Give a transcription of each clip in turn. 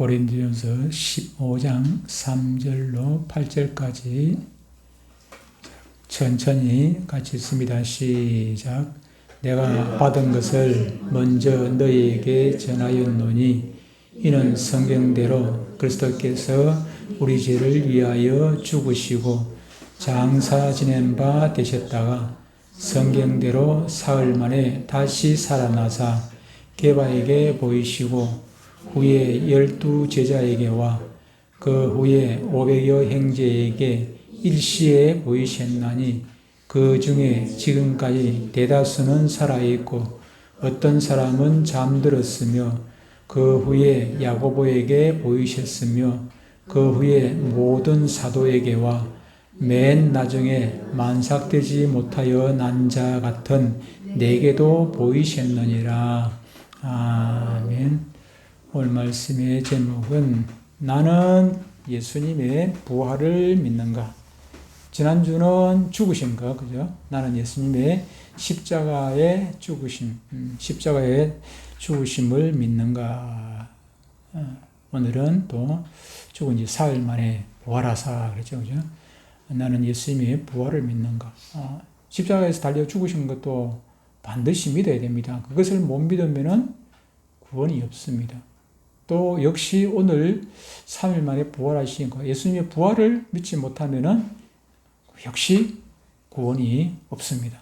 고린도전서 15장 3절로 8절까지 천천히 같이 읽습니다. 시작. 내가 받은 것을 먼저 너희에게 전하였노니 이는 성경대로 그리스도께서 우리 죄를 위하여 죽으시고 장사 지낸 바 되셨다가 성경대로 사흘 만에 다시 살아나사 개바에게 보이시고 후에 열두 제자에게와 그 후에 오백여 형제에게 일시에 보이셨나니 그 중에 지금까지 대다수는 살아있고 어떤 사람은 잠들었으며 그 후에 야고보에게 보이셨으며 그 후에 모든 사도에게와 맨 나중에 만삭되지 못하여 난 자 같은 내게도 보이셨느니라. 아멘. 오늘 말씀의 제목은 나는 예수님의 부활을 믿는가? 지난주는 죽으신가, 그죠? 나는 예수님의 십자가의 죽으심, 음, 십자가의 죽으심을 믿는가? 어, 오늘은 또 죽은 지 사흘 만에 부활하사, 그렇죠, 그죠? 나는 예수님의 부활을 믿는가? 어, 십자가에서 달려 죽으신 것도 반드시 믿어야 됩니다. 그것을 못 믿으면은 구원이 없습니다. 또 역시 오늘 3일 만에 부활하신 거 예수님의 부활을 믿지 못하면은 역시 구원이 없습니다.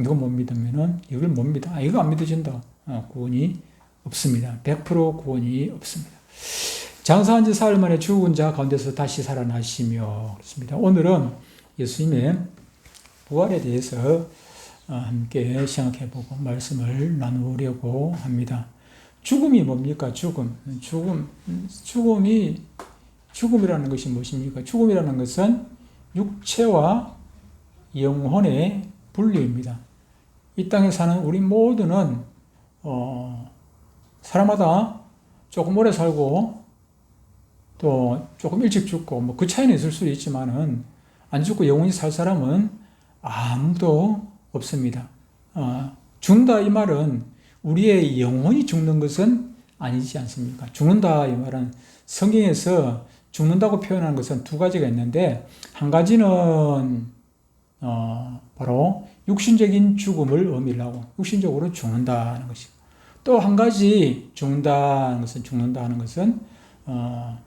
이거 못 믿으면은 이걸 못 믿어. 아, 이거 안 믿어진다. 어, 구원이 없습니다. 100% 구원이 없습니다. 장사한 지 사흘 만에 죽은 자 가운데서 다시 살아나시며 그렇습니다. 오늘은 예수님의 부활에 대해서 어, 함께 생각해보고 말씀을 나누려고 합니다. 죽음이 뭡니까? 죽음. 죽음. 죽음이, 죽음이라는 것이 무엇입니까? 죽음이라는 것은 육체와 영혼의 분리입니다. 이 땅에 사는 우리 모두는, 어, 사람마다 조금 오래 살고, 또 조금 일찍 죽고, 뭐 그 차이는 있을 수 있지만은, 안 죽고 영원히 살 사람은 아무도 없습니다. 어, 죽는다 이 말은 우리의 영혼이 죽는 것은 아니지 않습니까? 죽는다 이 말은 성경에서 죽는다고 표현하는 것은 두 가지가 있는데 한 가지는 어, 바로 육신적인 죽음을 의미를 하고 육신적으로 죽는다는 것이고 또 한 가지 죽는다는 것은 죽는다는 것은 어,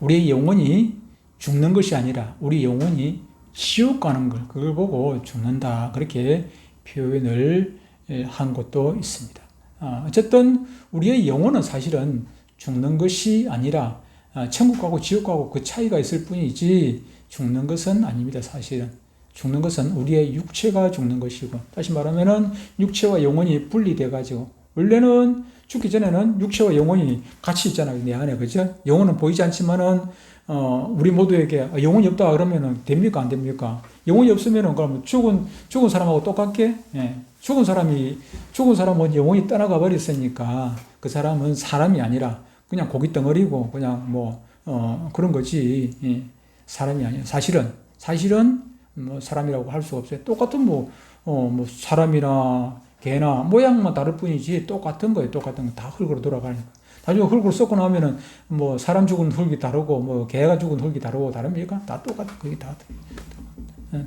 우리의 영혼이 죽는 것이 아니라 우리 영혼이 지옥 가는 걸 그걸 보고 죽는다 그렇게 표현을 한 것도 있습니다. 어, 어쨌든 우리의 영혼은 사실은 죽는 것이 아니라 어, 천국 가고 지옥 가고 그 차이가 있을 뿐이지 죽는 것은 아닙니다. 사실은 죽는 것은 우리의 육체가 죽는 것이고 다시 말하면은 육체와 영혼이 분리돼 가지고 원래는 죽기 전에는 육체와 영혼이 같이 있잖아요. 내 안에 그죠? 영혼은 보이지 않지만은 어, 우리 모두에게 영혼이 없다 그러면은 됩니까 안 됩니까? 영혼이 없으면은 그러면 죽은 죽은 사람하고 똑같게 예. 죽은 사람이 죽은 사람은 영혼이 떠나가 버렸으니까 그 사람은 사람이 아니라 그냥 고기 덩어리고 그냥 뭐 어, 그런 거지 예. 사람이 아니야. 사실은 사실은 뭐 사람이라고 할수 없어요. 똑같은 뭐, 어, 뭐 사람이나 개나 모양만 다를 뿐이지 똑같은 거예요. 똑같은 거 다 흙으로 돌아가니까. 나중에 흙으로 썩고 나면은 뭐 사람 죽은 흙이 다르고 뭐 개가 죽은 흙이 다르고 다릅니까? 다 똑같아. 그게 다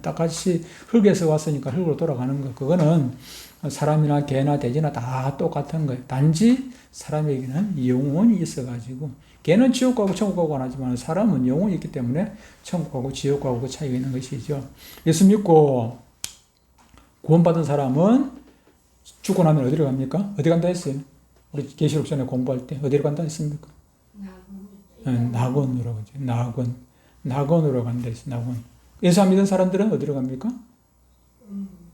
똑같이 흙에서 왔으니까 흙으로 돌아가는 거. 그거는 사람이나 개나 돼지나 다 똑같은 거예요. 단지 사람에게는 영혼이 있어가지고 개는 지옥 가고 천국 가고 안 하지만 사람은 영혼이 있기 때문에 천국 가고 지옥 가고 그 차이가 있는 것이죠. 예수 믿고 구원받은 사람은 죽고 나면 어디로 갑니까? 어디 간다 했어요? 우리 계시록 전에 공부할 때 어디로 간다 했습니까? 낙원. 낙원으로 가죠. 낙원. 낙원으로 간다 했어요. 낙원. 예수 안 믿은 사람들은 어디로 갑니까?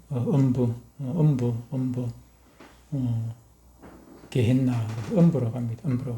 어, 음부, 어, 음부, 음부, 어, 게헨나, 음부로 갑니다. 음부로.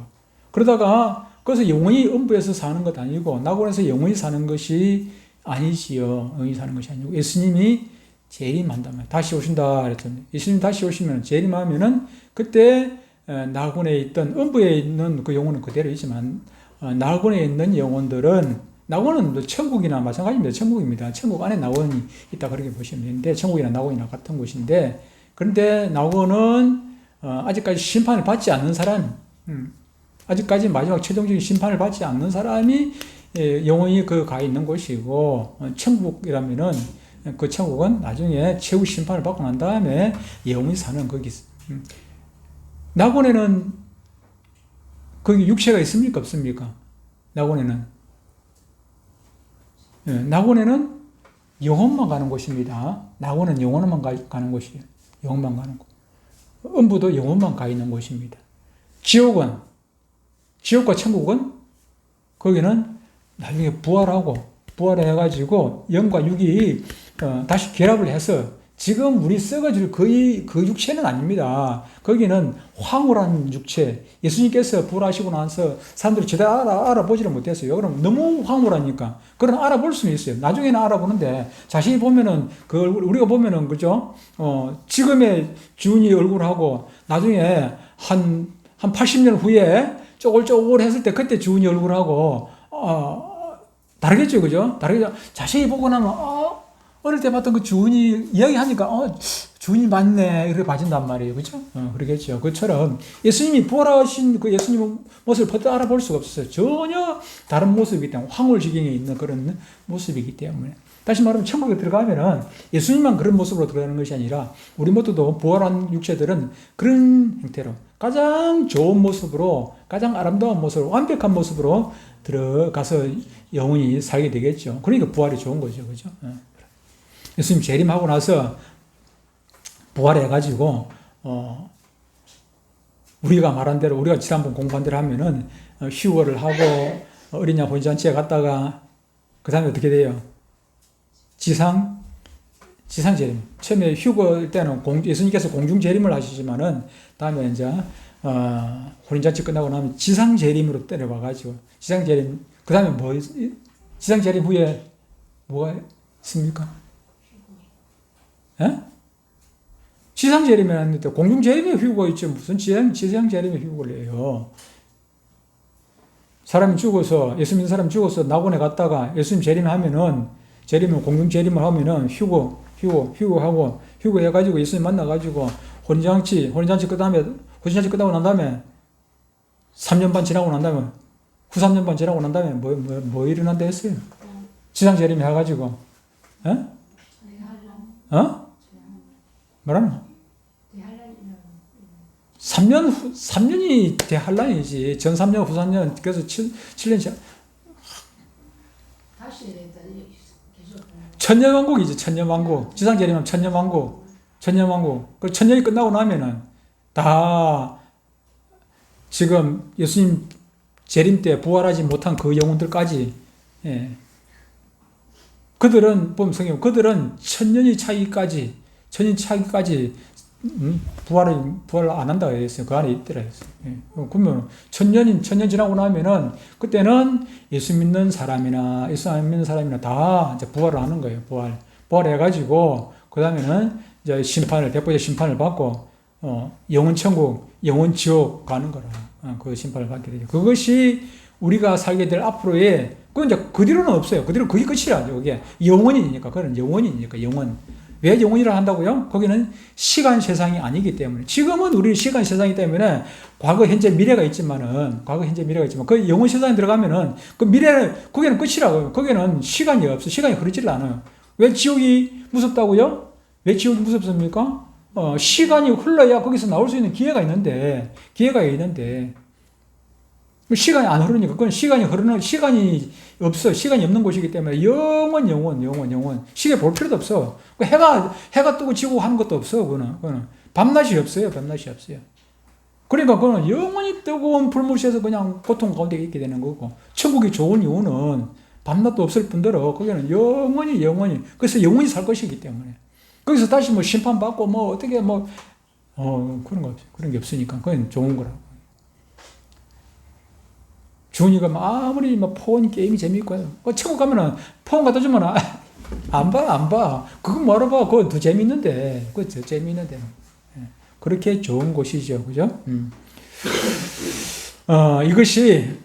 그러다가 그래서 영원히 음부에서 사는 것 아니고 낙원에서 영원히 사는 것이 아니지요. 영원히 사는 것이 아니고 예수님이 재림한다면 다시 오신다 그랬더니 예수님 다시 오시면 재림하면은 그때 낙원에 있던 음부에 있는 그 영혼은 그대로 있지만 낙원에 있는 영혼들은 낙원은 천국이나 마찬가지입니다. 천국입니다. 천국 안에 낙원이 있다 그렇게 보시면 되는데 천국이나 낙원이나 같은 곳인데 그런데 낙원은 아직까지 심판을 받지 않는 사람, 음, 아직까지 마지막 최종적인 심판을 받지 않는 사람이 예, 영원히 그가 있는 곳이고 어, 천국이라면은 그 천국은 나중에 최후 심판을 받고 난 다음에 영원히 사는 거기. 음. 낙원에는 거기 육체가 있습니까 없습니까? 낙원에는 예, 낙원에는 영혼만 가는 곳입니다. 낙원은 영혼만 가, 가는 곳이에요. 영혼만 가는 곳. 음부도 영혼만 가 있는 곳입니다. 지옥은 지옥과 천국은 거기는 나중에 부활하고 부활해가지고 영과 육이 어, 다시 결합을 해서 지금 우리 썩어질 거의 그 육체는 아닙니다. 거기는 황홀한 육체. 예수님께서 부활하시고 나서 사람들이 제대로 알아, 알아보지를 못했어요. 그럼 너무 황홀하니까. 그런 알아볼 수는 있어요. 나중에는 알아보는데 자세히 보면은 그 우리가 보면은 그죠? 어, 지금의 주인이 얼굴하고 나중에 한, 한 80년 후에 쪼글쪼글 했을 때 그때 주인이 얼굴하고 어, 다르겠죠. 그죠? 다르겠죠. 자세히 보고 나면 어, 어릴 때 봤던 그 주인이 이야기하니까 어 주인이 맞네. 이렇게 봐진단 말이에요. 그죠? 어, 그러겠죠. 그처럼 예수님이 부활하신 그 예수님 모습을 퍼뜩 알아볼 수가 없었어요. 전혀 다른 모습이기 때문에 황홀지경에 있는 그런 모습이기 때문에. 다시 말하면 천국에 들어가면은 예수님만 그런 모습으로 들어가는 것이 아니라 우리 모두도 부활한 육체들은 그런 형태로 가장 좋은 모습으로 가장 아름다운 모습으로 완벽한 모습으로 들어가서 영원히 살게 되겠죠. 그러니까 부활이 좋은 거죠. 그죠? 어. 예수님 재림하고 나서 부활해가지고, 어, 우리가 말한 대로, 우리가 지난번 공부한 대로 하면은, 어, 휴거를 하고, 어린 양 혼잔치에 갔다가, 그 다음에 어떻게 돼요? 지상, 지상 재림. 처음에 휴거 때는 공, 예수님께서 공중 재림을 하시지만은, 다음에 이제, 어, 혼인잔치 끝나고 나면 지상 재림으로 때려봐가지고, 지상 재림, 그 다음에 뭐, 지상 재림 후에 뭐가 있습니까? 예? 지상 재림이 아닌데 공중 재림에 휴가 있죠. 무슨 지상, 지상 재림에 휴가를 해요. 사람이 죽어서, 예수 믿는 사람이 죽어서 낙원에 갔다가 예수님 재림하면은, 재림은 공중 재림을 하면은 휴고, 휴고, 휴고하고, 휴고 해가지고 예수님 만나가지고 혼인잔치, 혼인잔치 그 다음에, 혼인잔치 끝나고 난 다음에 3년 반 지나고 난 다음에, 9, 3년 반 지나고 난 다음에 뭐, 뭐, 뭐 일어난다 했어요? 지상 재림 해가지고, 어? 어? 뭐라노? 3년 후, 3년이 대한란이지. 전 3년, 후 3년, 그래서 7, 7년, 천년왕국이지, 천년왕국. 지상재림하면 천년왕국. 천년왕국. 그 천년이 끝나고 나면은 다 지금 예수님 재림 때 부활하지 못한 그 영혼들까지, 예. 그들은, 보면 성경, 그들은 천년이 차이까지 천인 차기까지 음? 부활을 부활 안 한다 했어요. 그 안에 있더라 했어요. 예. 그러면 천년인 천년 지나고 나면은 그때는 예수 믿는 사람이나 예수 안 믿는 사람이나 다 이제 부활을 하는 거예요. 부활 부활해 가지고 그 다음에는 이제 심판을 백보의 심판을 받고 어, 영원 천국, 영원 지옥 가는 거라. 어, 그 심판을 받게 되죠. 그것이 우리가 살게 될 앞으로의 그 이제 그 뒤로는 없어요. 그 뒤로 그게 끝이라 이게 영원이니까 그건 영원이니까 영원. 왜 영혼이라 한다고요? 거기는 시간 세상이 아니기 때문에. 지금은 우리 시간 세상이기 때문에 과거, 현재, 미래가 있지만은, 과거, 현재, 미래가 있지만, 그 영혼 세상에 들어가면은, 그 미래는, 거기는 끝이라고요. 거기는 시간이 없어. 시간이 흐르질 않아요. 왜 지옥이 무섭다고요? 왜 지옥이 무섭습니까? 어, 시간이 흘러야 거기서 나올 수 있는 기회가 있는데, 기회가 있는데, 시간이 안 흐르니까 그건 시간이 흐르는 시간이 없어. 시간이 없는 곳이기 때문에 영원 영원 영원 영원. 시계 볼 필요도 없어. 그 해가 해가 뜨고 지고 하는 것도 없어 그거는. 그거는. 밤낮이 없어요 밤낮이 없어요. 그러니까 그거는 영원히 뜨거운 불못에서 그냥 고통 가운데 있게 되는 거고. 천국이 좋은 이유는 밤낮도 없을 뿐더러 거기는 영원히 영원히. 그래서 영원히 살 것이기 때문에. 거기서 다시 뭐 심판받고 뭐 어떻게 뭐 어, 그런 거 그런 게 없으니까 그건 좋은 거라고. 준이가 아무리 막 폰 게임이 재밌고 어, 천국 가면은 폰 갖다 주면 안 봐, 안 봐. 그거 뭐로 봐? 그건 더 재밌는데. 그거 더 재밌는데. 예. 그렇게 좋은 곳이죠. 그죠? 음. 어, 이것이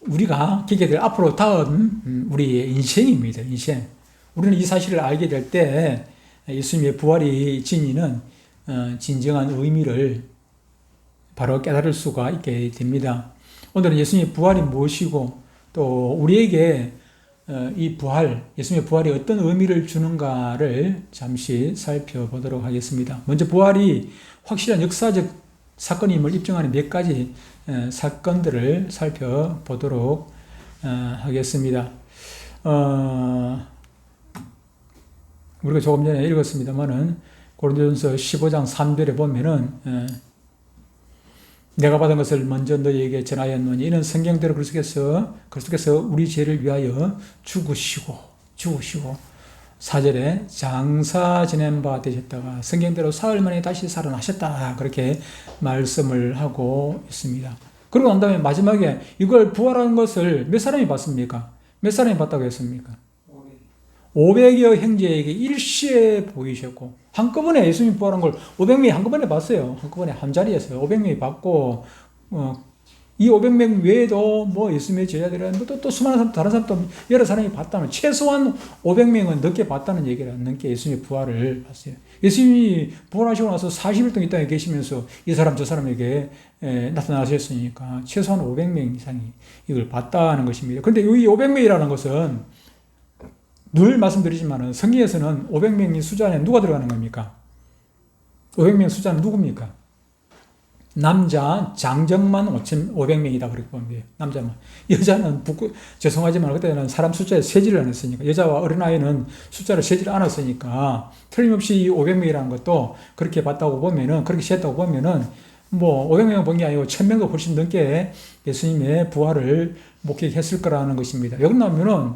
우리가 기게 될 앞으로 다음 음, 우리의 인생입니다. 인생. 우리는 이 사실을 알게 될 때 예수님의 부활이 지니는 어, 진정한 의미를 바로 깨달을 수가 있게 됩니다. 오늘은 예수님의 부활이 무엇이고 또 우리에게 어, 이 부활, 예수님의 부활이 어떤 의미를 주는가를 잠시 살펴보도록 하겠습니다. 먼저 부활이 확실한 역사적 사건임을 입증하는 몇 가지 어, 사건들을 살펴보도록 어, 하겠습니다. 어, 우리가 조금 전에 읽었습니다만은 고린도전서 15장 3절에 보면은 어, 내가 받은 것을 먼저 너희에게 전하였노니 이는 성경대로 그리스도께서 그리스도께서 우리 죄를 위하여 죽으시고 죽으시고 사절에 장사 지낸 바 되셨다가 성경대로 사흘 만에 다시 살아나셨다 그렇게 말씀을 하고 있습니다. 그리고 난 다음에 마지막에 이걸 부활한 것을 몇 사람이 봤습니까? 몇 사람이 봤다고 했습니까? 500여 형제에게 일시에 보이셨고 한꺼번에 예수님 부활한 걸 500명이 한꺼번에 봤어요. 한꺼번에 한 자리에서요. 500명이 봤고 어, 이 500명 외에도 뭐 예수님의 제자들은 뭐 또, 또 수많은 사람, 다른 사람도 여러 사람이 봤다면 최소한 500명은 늦게 봤다는 얘기를 넘게 예수님의 부활을 봤어요. 예수님이 부활하시고 나서 40일 동안 이 땅에 계시면서 이 사람 저 사람에게 에, 나타나셨으니까 최소한 500명 이상이 이걸 봤다는 것입니다. 그런데 이 500명이라는 것은 늘 말씀드리지만은 성경에서는 500명이 숫자에 누가 들어가는 겁니까? 500명 숫자는 누굽니까? 남자 장정만 500명이다 그렇게 보면 돼요. 남자만. 여자는 부끄, 죄송하지만 그때는 사람 숫자에 세지를 안 했으니까 여자와 어린아이는 숫자를 세지를 않았으니까 틀림없이 500명이라는 것도 그렇게 봤다고 보면은 그렇게 셌다고 보면은 뭐 500명 본 게 아니고 1000명도 훨씬 넘게 예수님의 부활을 목격했을 거라는 것입니다. 여기 나오면은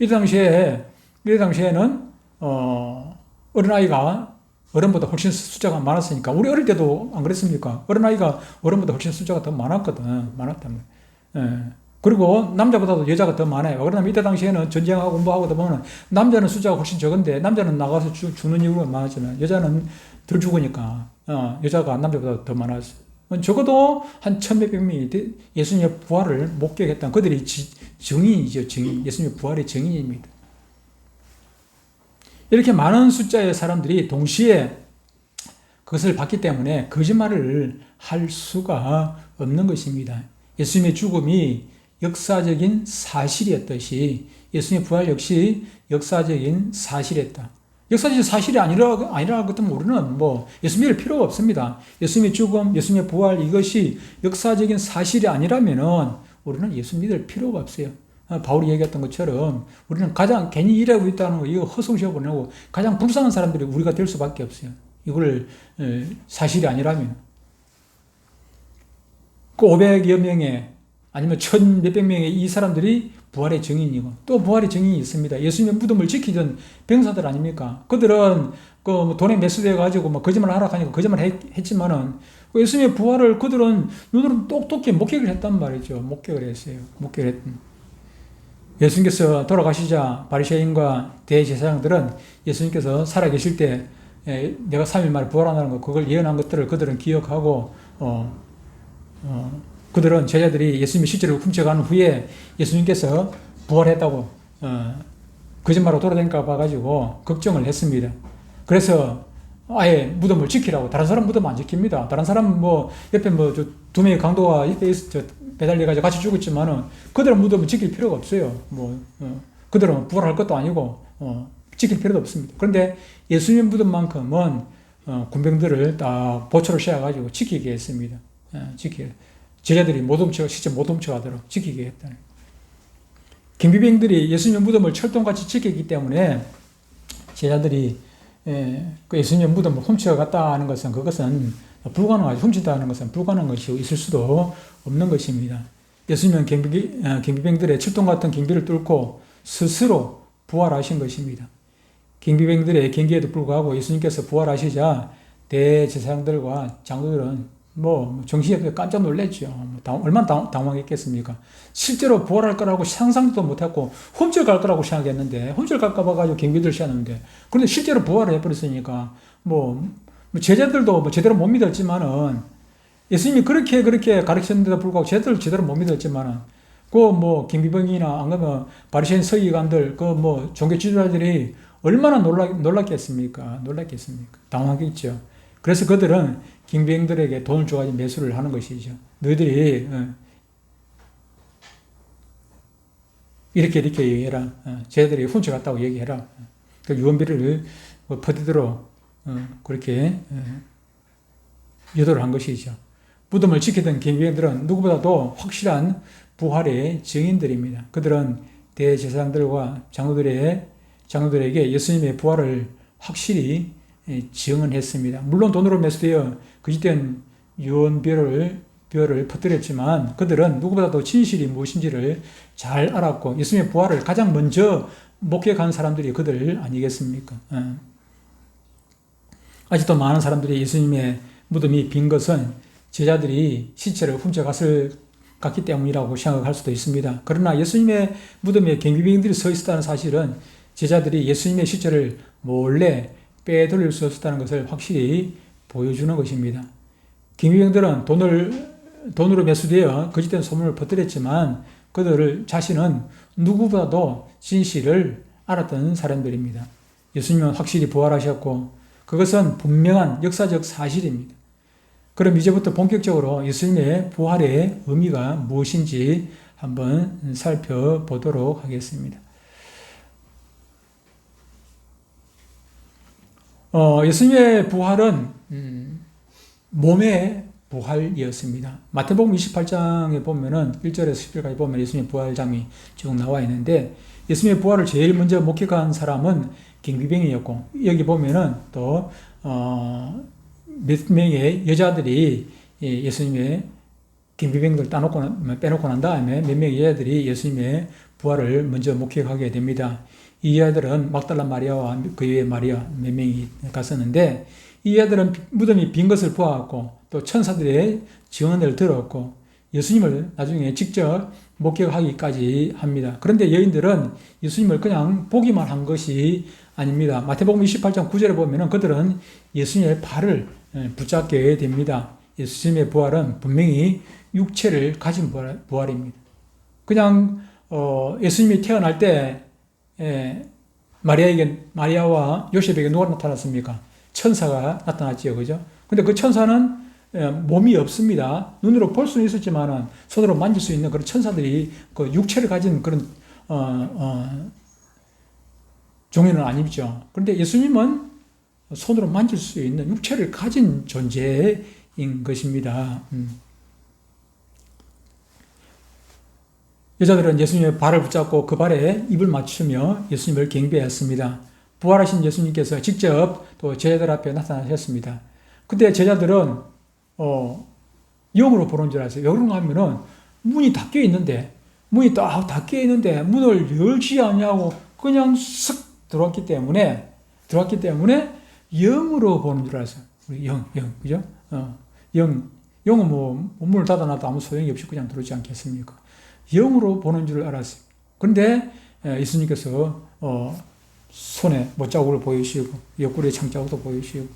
이 당시에 이 당시에는 어 어린아이가 어른보다 훨씬 숫자가 많았으니까 우리 어릴 때도 안 그랬습니까? 어린아이가 어른보다 훨씬 숫자가 더 많았거든. 많았다면. 예. 그리고 남자보다도 여자가 더 많아요. 그러면 이때 당시에는 전쟁하고 공부하고 다 보면 남자는 숫자가 훨씬 적은데 남자는 나가서 죽, 죽는 이유가 많았지만 여자는 덜 죽으니까 어, 여자가 남자보다 더 많았어요. 적어도 한 천몇백 명이 예수님의 부활을 목격했던 그들이 지, 증인이죠. 증인. 예수님의 부활의 증인입니다. 이렇게 많은 숫자의 사람들이 동시에 그것을 봤기 때문에 거짓말을 할 수가 없는 것입니다. 예수님의 죽음이 역사적인 사실이었듯이 예수님의 부활 역시 역사적인 사실이었다. 역사적인 사실이 아니라, 아니라 같으면 우리는 뭐 예수 믿을 필요가 없습니다. 예수님의 죽음, 예수님의 부활 이것이 역사적인 사실이 아니라면은 우리는 예수 믿을 필요가 없어요. 어, 바울이 얘기했던 것처럼 우리는 가장 괜히 일하고 있다는 거 이거 허송시켜 보내고 가장 불쌍한 사람들이 우리가 될 수밖에 없어요. 이걸 사실이 아니라면 그 500여 명의 아니면 천 몇백 명의 이 사람들이 부활의 증인이고 또 부활의 증인이 있습니다. 예수님의 무덤을 지키던 병사들 아닙니까? 그들은 그뭐 돈에 매수돼 가지고 뭐 거짓말 하라 하니까 거짓말 했, 지만은 그 예수님의 부활을 그들은 눈으로 똑똑히 목격을 했단 말이죠. 목격을 했어요. 목격을 했던. 예수님께서 돌아가시자 바리새인과 대제사장들은 예수님께서 살아계실 때 내가 3일 만에 부활한다는 것 그걸 예언한 것들을 그들은 기억하고 어, 어, 그들은 제자들이 예수님이 실제로 훔쳐가는 후에 예수님께서 부활했다고 어, 거짓말로 돌아다닐까 봐가지고 걱정을 했습니다. 그래서 아예 무덤을 지키라고 다른 사람 무덤 안 지킵니다. 다른 사람 뭐 옆에 뭐두 명의 강도가 옆에 매달려가지고 같이 죽었지만은 그들은 무덤을 지킬 필요가 없어요. 뭐, 어, 그들은 부활할 것도 아니고, 어, 지킬 필요도 없습니다. 그런데 예수님 무덤만큼은 어, 군병들을 딱 보초를 씌워가지고 지키게 했습니다. 어, 지키 제자들이 못 훔쳐, 실제 못 훔쳐가도록 지키게 했다는. 김비병들이 예수님 무덤을 철동같이 지켰기 때문에 제자들이 예, 그 예수님 무덤을 훔쳐갔다 하는 것은 그것은 불가능하죠. 훔친다는 것은 불가능한 것이 있을 수도 없는 것입니다. 예수님은 경비, 어, 경비병들의 출동 같은 경비를 뚫고 스스로 부활하신 것입니다. 경비병들의 경기에도 불구하고 예수님께서 부활하시자 대제사장들과 장로들은 뭐 정신이 깜짝 놀랐죠. 뭐 얼마나 당황했겠습니까? 실제로 부활할 거라고 상상도 못했고 훔쳐갈 거라고 생각했는데 훔쳐갈까 봐가지고 경비들 시켰는데 그런데 실제로 부활을 해버렸으니까 뭐, 뭐 제자들도 뭐 제대로 못 믿었지만은 예수님이 그렇게 그렇게 가르쳤는데도 불구하고 제대로 제대로 못 믿었지만은 그 뭐 김비병이나 안 그러면 바리새인 서기관들 그 뭐 종교 지도자들이 얼마나 놀라, 놀랐겠습니까? 놀랐겠습니까? 당황했죠. 그래서 그들은 김병들에게 돈을 줘가지고 매수를 하는 것이죠. 너희들이 어, 이렇게 이렇게 얘기해라. 어, 쟤들이 훔쳐갔다고 얘기해라. 그 유언비를 뭐 퍼디도록 어, 그렇게 어, 유도를 한 것이죠. 무덤을 지키던 경비병들은 누구보다도 확실한 부활의 증인들입니다. 그들은 대제사장들과 장로들의 장로들에게 예수님의 부활을 확실히 예, 증언했습니다. 물론 돈으로 매수되어 그짓된 유언별을 별을 퍼뜨렸지만 그들은 누구보다도 진실이 무엇인지를 잘 알았고 예수님의 부활을 가장 먼저 목격한 사람들이 그들 아니겠습니까? 어. 아직도 많은 사람들이 예수님의 무덤이 빈 것은 제자들이 시체를 훔쳐갔을 갔기 때문이라고 생각할 수도 있습니다. 그러나 예수님의 무덤에 경비병들이 서 있었다는 사실은 제자들이 예수님의 시체를 몰래 빼돌릴 수 없었다는 것을 확실히 보여주는 것입니다. 경비병들은 돈을 돈으로 매수되어 거짓된 소문을 퍼뜨렸지만 그들을 자신은 누구보다도 진실을 알았던 사람들입니다. 예수님은 확실히 부활하셨고 그것은 분명한 역사적 사실입니다. 그럼 이제부터 본격적으로 예수님의 부활의 의미가 무엇인지 한번 살펴보도록 하겠습니다. 어, 예수님의 부활은 음, 몸의 부활이었습니다. 마태복음 28장에 보면은 1절에서 10절까지 보면 예수님의 부활장이 쭉 나와 있는데 예수님의 부활을 제일 먼저 목격한 사람은 경비병이었고 여기 보면은 또 어, 몇 명의 여자들이 예수님의 경비병들 따놓고, 빼놓고 난 다음에 몇 명의 여자들이 예수님의 부활을 먼저 목격하게 됩니다. 이 여자들은 막달라 마리아와 그 외의 마리아 몇 명이 갔었는데 이 여자들은 무덤이 빈 것을 보았고 또 천사들의 증언을 들었고 예수님을 나중에 직접 목격하기까지 합니다. 그런데 여인들은 예수님을 그냥 보기만 한 것이 아닙니다. 마태복음 28장 9절에 보면 그들은 예수님의 발을 예, 붙잡게 됩니다. 예수님의 부활은 분명히 육체를 가진 부활, 입니다 그냥 어, 예수님이 태어날 때 예, 마리아에게 마리아와 요셉에게 누가 나타났습니까? 천사가 나타났지요, 그죠? 근데 그 천사는 예, 몸이 없습니다. 눈으로 볼 수는 있었지만 손으로 만질 수 있는 그런 천사들이 그 육체를 가진 그런 어, 어, 종류는 아니죠. 그런데 예수님은 손으로 만질 수 있는 육체를 가진 존재인 것입니다. 음. 여자들은 예수님의 발을 붙잡고 그 발에 입을 맞추며 예수님을 경배했습니다. 부활하신 예수님께서 직접 또 제자들 앞에 나타나셨습니다. 근데 제자들은 어, 영으로 보는 줄 알았어요. 왜 그런가 하면은 문이 닫혀 있는데 문이 딱 닫혀 있는데 문을 열지 않냐고 그냥 쓱 들어왔기 때문에 들어왔기 때문에 영으로 보는 줄 알았어요. 영, 영, 그죠? 어, 영, 영은 뭐, 문을 닫아놔도 아무 소용이 없이 그냥 들어오지 않겠습니까? 영으로 보는 줄 알았어요. 그런데 예수님께서, 어, 손에 못자국을 보이시고, 옆구리에 창자국도 보이시고,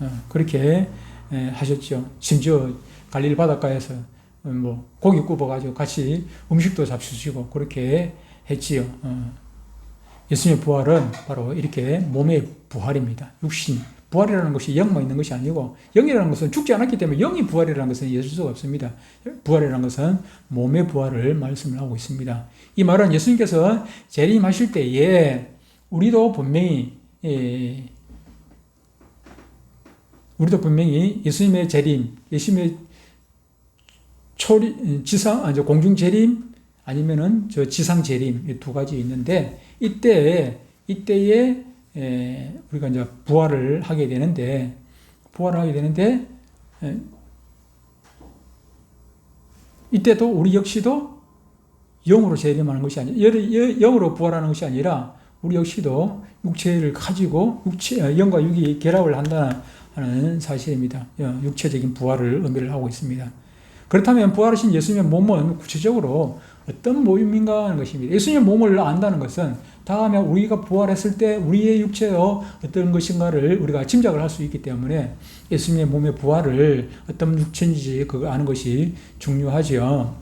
어, 그렇게 하셨죠. 심지어 갈릴 바닷가에서 어, 뭐 고기 굽어가지고 같이 음식도 잡수시고 그렇게 했지요. 어. 예수님의 부활은 바로 이렇게 몸의 부활입니다. 육신. 부활이라는 것이 영만 있는 것이 아니고 영이라는 것은 죽지 않았기 때문에 영이 부활이라는 것은 있을 수가 없습니다. 부활이라는 것은 몸의 부활을 말씀을 하고 있습니다. 이 말은 예수님께서 재림하실 때에 우리도 분명히 예, 우리도 분명히 예수님의 재림, 예수님의 초리, 지상, 아, 공중 재림 아니면은 저 지상 재림 두 가지 있는데 이때 이때에 에, 우리가 이제 부활을 하게 되는데 부활을 하게 되는데 에, 이때도 우리 역시도 영으로 재림하는 것이 아니라 영으로 부활하는 것이 아니라 우리 역시도 육체를 가지고 육체 영과 육이 결합을 한다는 사실입니다. 육체적인 부활을 의미를 하고 있습니다. 그렇다면 부활하신 예수님의 몸은 구체적으로 어떤 모임인가 하는 것입니다. 예수님의 몸을 안다는 것은 다음에 우리가 부활했을 때 우리의 육체여 어떤 것인가를 우리가 짐작을 할 수 있기 때문에 예수님의 몸의 부활을 어떤 육체인지 그거 아는 것이 중요하죠.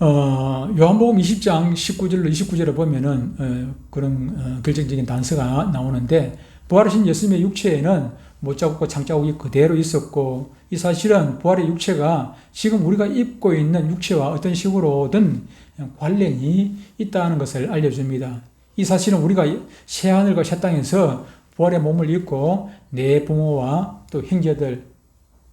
어, 요한복음 20장 19절로 29절에 보면은 어, 그런 어, 결정적인 단서가 나오는데 부활하신 예수님의 육체에는 못 자국과 창자국이 그대로 있었고 이 사실은 부활의 육체가 지금 우리가 입고 있는 육체와 어떤 식으로든 관련이 있다는 것을 알려줍니다. 이 사실은 우리가 새하늘과 새 땅에서 부활의 몸을 입고 내 부모와 또 형제들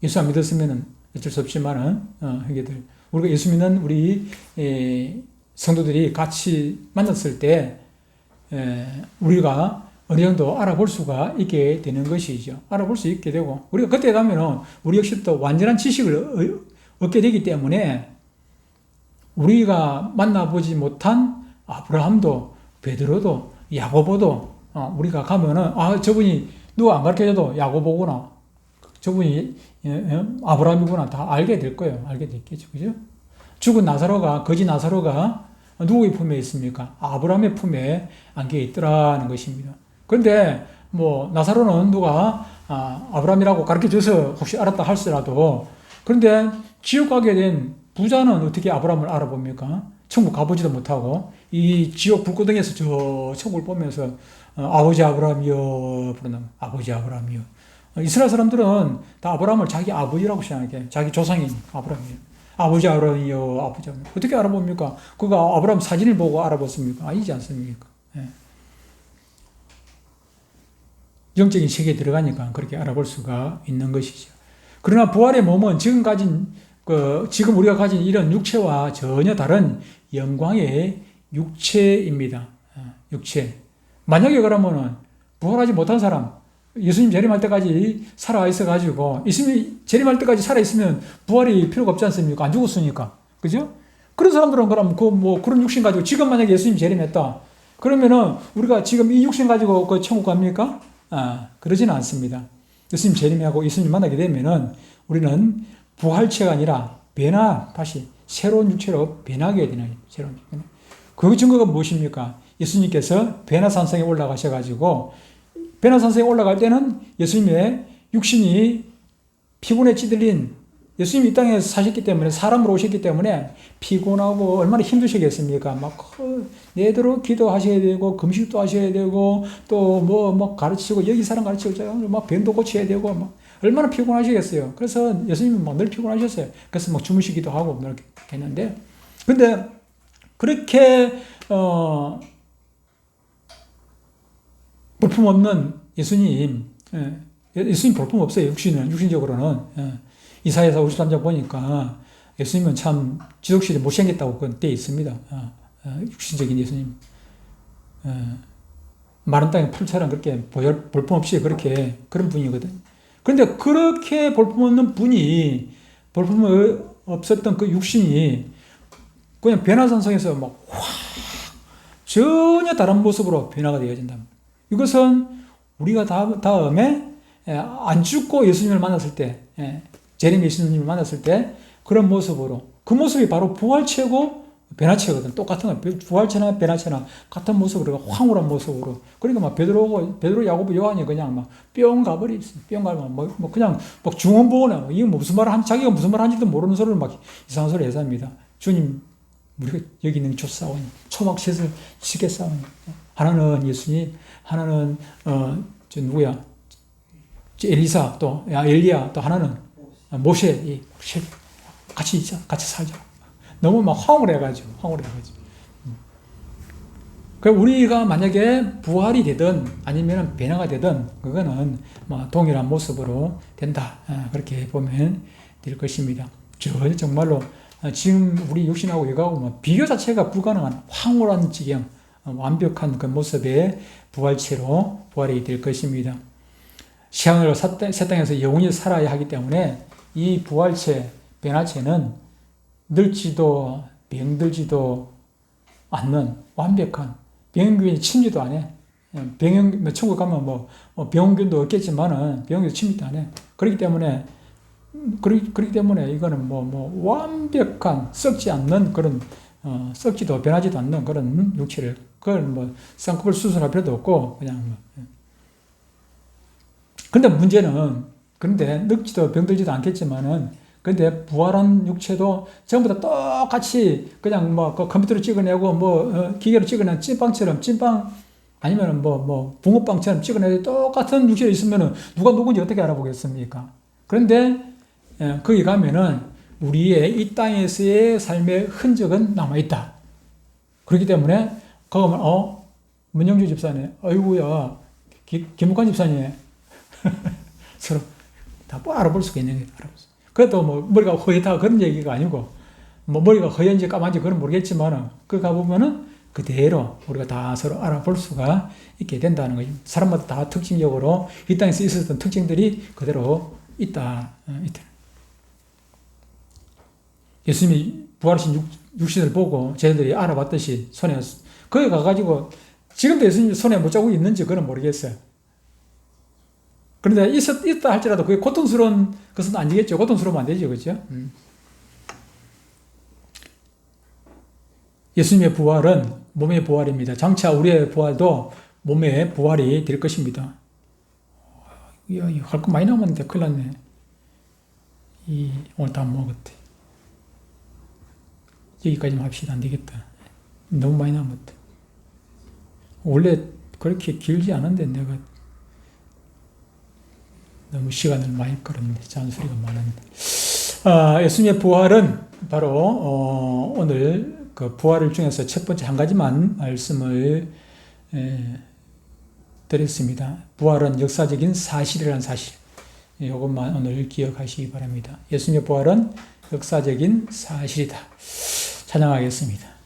예수 안 믿었으면 어쩔 수 없지만은 어, 형제들 우리가 예수 믿는 우리 에, 성도들이 같이 만났을 때 에, 우리가 어느 정도 알아볼 수가 있게 되는 것이죠. 알아볼 수 있게 되고. 우리가 그때 가면은 우리 역시 또 완전한 지식을 얻게 되기 때문에 우리가 만나보지 못한 아브라함도 베드로도 야고보도 어, 우리가 가면은 아 저분이 누가 안 가르쳐줘도 야고보구나. 저분이 예, 예, 아브라함이구나. 다 알게 될 거예요. 알게 됐겠죠. 그죠? 죽은 나사로가 거지 나사로가 누구의 품에 있습니까? 아브라함의 품에 안겨 있더라는 것입니다 그런데 뭐 나사로는 누가 아, 아브라함이라고 가르쳐줘서 혹시 알았다 할지라도 그런데 지옥 가게 된 부자는 어떻게 아브라함을 알아봅니까? 천국 가보지도 못하고 이 지옥 불구덩이에서 저 천국을 보면서 어, 아버지 아브라함이여 부르는 아버지 아브라함이여 어, 이스라엘 사람들은 다 아브라함을 자기 아버지라고 생각해 자기 조상인 아브라함이요 아버지 아브라함이여 아버지 아브라함 어떻게 알아봅니까? 그가 아브라함 사진을 보고 알아봤습니까? 아니지 않습니까? 예. 영적인 세계에 들어가니까 그렇게 알아볼 수가 있는 것이죠. 그러나 부활의 몸은 지금 가진 그 지금 우리가 가진 이런 육체와 전혀 다른 영광의 육체입니다. 어, 육체. 만약에 그러면은 부활하지 못한 사람, 예수님 재림할 때까지 살아 있어 가지고 예수님 재림할 때까지 살아 있으면 부활이 필요가 없지 않습니까? 안 죽었으니까. 그죠? 그런 사람들은 그럼 그 뭐 그런 육신 가지고 지금 만약에 예수님 재림했다. 그러면은 우리가 지금 이 육신 가지고 그 천국 갑니까? 아, 그러지는 않습니다. 예수님 재림하고 예수님 만나게 되면은 우리는 부활체가 아니라 변화, 다시 새로운 육체로 변하게 되는 새로운 육체. 그 증거가 무엇입니까? 예수님께서 변화산성에 올라가셔가지고 변화산성에 올라갈 때는 예수님의 육신이 피곤에 찌들린 예수님이 이 땅에 사셨기 때문에 사람으로 오셨기 때문에 피곤하고 얼마나 힘드시겠습니까? 막 내대로 기도하셔야 되고 금식도 하셔야 되고 또뭐 가르치고 여기 사람 가르치고 막 변도 고쳐야 되고 막 얼마나 피곤하시겠어요. 그래서 예수님은 막 늘 피곤하셨어요. 그래서 막 주무시기도 하고 이렇게 했는데 근데 그렇게 어 볼품 없는 예수님 예, 예수님 볼품 없어요. 육신은 육신적으로는 예. 이사야서 53장 보니까 예수님은 참 지독실에 못생겼다고 그때 있습니다. 어, 어, 육신적인 예수님. 어, 마른 땅에 풀처럼 그렇게 볼품 없이 그렇게 그런 분이거든. 그런데 그렇게 볼품 없는 분이 볼품 없었던 그 육신이 그냥 변화산성에서 막 확 전혀 다른 모습으로 변화가 되어진다. 이것은 우리가 다음에 안 죽고 예수님을 만났을 때 예, 제림 예수님을 만났을 때 그런 모습으로 그 모습이 바로 부활체고 변화체거든. 똑같은 거. 부활체나 변화체나 같은 모습으로 황홀한 모습으로. 그러니까 막 베드로 베드로 야고보 요한이 그냥 막 뿅 가버리 뿅 가면 뭐, 뭐 그냥 막뭐 이게 무슨 말을 한 자기가 무슨 말을 하는지도 모르는 소리를 막 이상한 소리 해서 합니다. 주님 우리가 여기 있는 조사원 초막셋을 싸우니 하나는 예수님 하나는 어 저 누구야 엘리사 또 야, 엘리야 또 하나는 모세 같이 있자 같이 살자 너무 막 황홀 해가지고, 황홀 해가지고. 음. 그 우리가 만약에 부활이 되든 아니면 변화가 되든 그거는 뭐 동일한 모습으로 된다. 아, 그렇게 보면 될 것입니다. 전혀 정말로 아, 지금 우리 육신하고 이거하고 뭐 비교 자체가 불가능한 황홀한 지경, 어, 완벽한 그 모습의 부활체로 부활이 될 것입니다. 시향으로 새 땅에서 영원히 살아야 하기 때문에 이 부활체, 변화체는 늙지도 병들지도 않는 완벽한 병균이 침지도 안 해. 병원, 뭐 천국 가면 뭐, 뭐 병원균도 없겠지만은 병원균 침지도 안 해. 그렇기 때문에, 그렇기, 그렇기 때문에 이거는 뭐, 뭐 완벽한 썩지 않는 그런, 어, 썩지도 변하지도 않는 그런 육체를, 그걸 뭐 쌍꺼풀 수술할 필요도 없고, 그냥 뭐. 예. 근데 문제는, 그런데 늙지도 병들지도 않겠지만은 근데 부활한 육체도 전부 다 똑같이 그냥 뭐 그 컴퓨터로 찍어내고 뭐 어, 기계로 찍어낸 찐빵처럼 찐빵 아니면 뭐, 뭐, 붕어빵처럼 찍어내도 똑같은 육신에 있으면은 누가 누군지 어떻게 알아보겠습니까? 그런데, 예, 거기 가면은 우리의 이 땅에서의 삶의 흔적은 남아 있다. 그렇기 때문에, 거기 가면, 어, 문영주 집사님, 아이고야, 기- 김묵관 집사님. 서로 다뭐 알아볼 수가 있는 거예요. 그래도 뭐 머리가 허옇다 그런 얘기가 아니고, 뭐 머리가 허연지 까만지 그건 모르겠지만은, 그 가보면은 그대로 우리가 다 서로 알아볼 수가 있게 된다는 거죠. 사람마다 다 특징적으로 이 땅에서 있었던 특징들이 그대로 있다. 어, 있다. 예수님이 부활하신 육, 육신을 보고 저희들이 알아봤듯이 손에 거기 가가지고 지금도 예수님 손에 못 자국 있는지 그건 모르겠어요. 그런데 있었, 있다 할지라도 그게 고통스러운 것은 아니겠죠. 고통스러우면 안 되죠. 그죠? 음. 예수님의 부활은 몸의 부활입니다. 장차 우리의 부활도 몸의 부활이 될 것입니다. 할거 많이 남았는데 큰일 났네. 이, 오늘 다 먹었대. 여기까지만 합시다. 안 되겠다. 너무 많이 남았다. 원래 그렇게 길지 않은데 내가 너무 시간을 많이 끌었네. 잔소리가 많았는데. 아, 예수님의 부활은 바로 어, 오늘 그 부활을 중에서 첫 번째 한 가지만 말씀을 에, 드렸습니다. 부활은 역사적인 사실이라는 사실. 이것만 오늘 기억하시기 바랍니다. 예수님의 부활은 역사적인 사실이다. 찬양하겠습니다.